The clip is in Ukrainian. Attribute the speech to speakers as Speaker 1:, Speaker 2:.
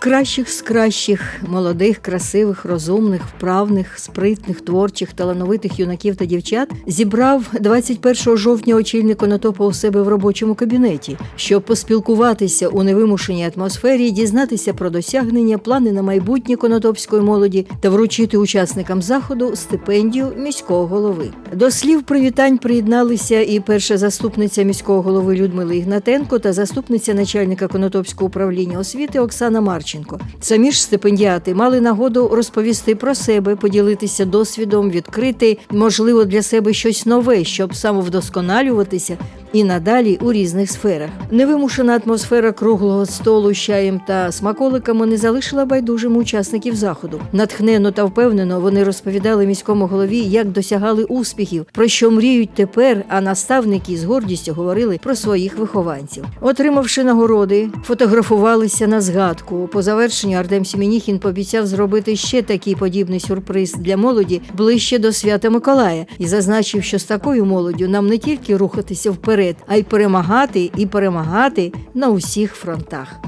Speaker 1: кращих з кращих, молодих, красивих, розумних, вправних, спритних, творчих, талановитих юнаків та дівчат зібрав 21 жовтня очільник Конотопа у себе в робочому кабінеті, щоб поспілкуватися у невимушеній атмосфері, дізнатися про досягнення, плани на майбутнє конотопської молоді та вручити учасникам заходу стипендію міського голови. До слів привітань приєдналися і перша заступниця міського голови Людмила Ігнатенко та заступниця начальника Конотопського управління освіти Оксана Марченко. Самі ж стипендіати мали нагоду розповісти про себе, поділитися досвідом, відкрити можливо для себе щось нове, щоб самовдосконалюватися і надалі у різних сферах. Невимушена атмосфера круглого столу з чаєм та смаколиками не залишила байдужим учасників заходу. Натхнено та впевнено вони розповідали міському голові, як досягали успіхів, про що мріють тепер. А наставники з гордістю говорили про своїх вихованців. Отримавши нагороди, фотографувалися на згадку. По завершенню Артем Сімініхін пообіцяв зробити ще такий подібний сюрприз для молоді ближче до свята Миколая і зазначив, що з такою молоддю нам не тільки рухатися вперед, а й перемагати і перемагати на усіх фронтах.